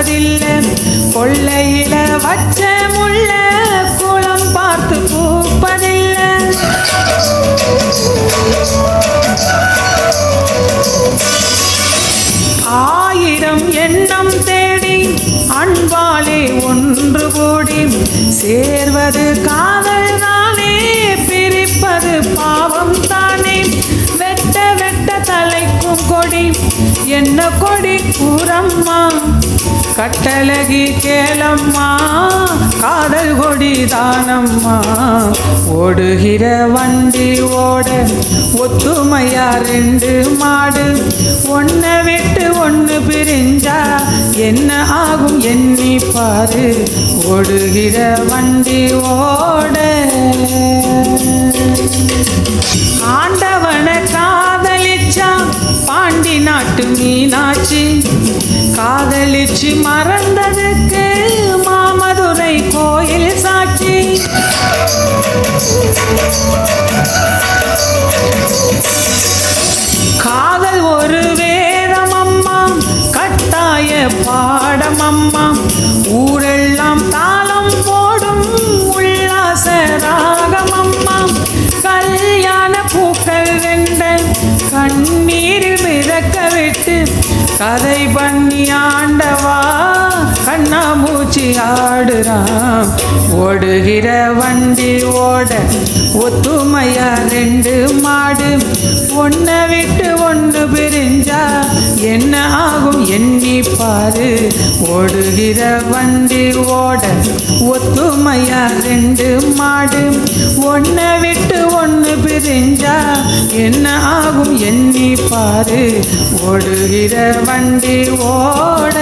பார்ப்பதில்லை கொள்ளையில வச்ச முள்ள குளம் பார்த்து பூப்பதில்லை. ஆயிரம் எண்ணம் தேடி அன்பாலே ஒன்று கூடி சேர்வது காதல் தானே பிரிப்பது பாவம் தானே. வெட்ட வெட்ட தலைக்கும் கொடி என்ன கொடி கூறம்மா கட்டழகி கேளம்மா காதல் கொடி தானம்மா. ஓடுகிற வண்டி ஓட ஒத்துமையா ரெண்டு மாடு. ஒன்றை விட்டு ஒன்று பிரிஞ்சா என்ன ஆகும் எண்ணி பாரு. ஓடுகிற வண்டி ஓட. ஆண்டவனை காதலிச்சா பாண்டி நாட்டு மீனாட்சி. காதலிச்சு மறந்ததுக்கு மாமதுரை கோயில் சாட்சி. காதல் ஒரு வேதம் அம்மா கட்டாய பாடம் அம்மா. கதை பண்ணி ஆண்டவா கண்ணாமூச்சி ஆடுறான். ஓடுகிற வண்டி ஓட ஒத்துமையா ரெண்டு மாடு. ஒன்ன விட்டு ஒன்று பிரிஞ்சா என்ன ஆகும் எண்ணி பாரு. ஓடுகிற வண்டி ஓட ஒத்துமையா ரெண்டு மாடு. ஒன்ன விட்டு தெரிஞ்சா என்ன ஆகும் எண்ணி பாரு. ஓடுகிற வண்டி ஓட.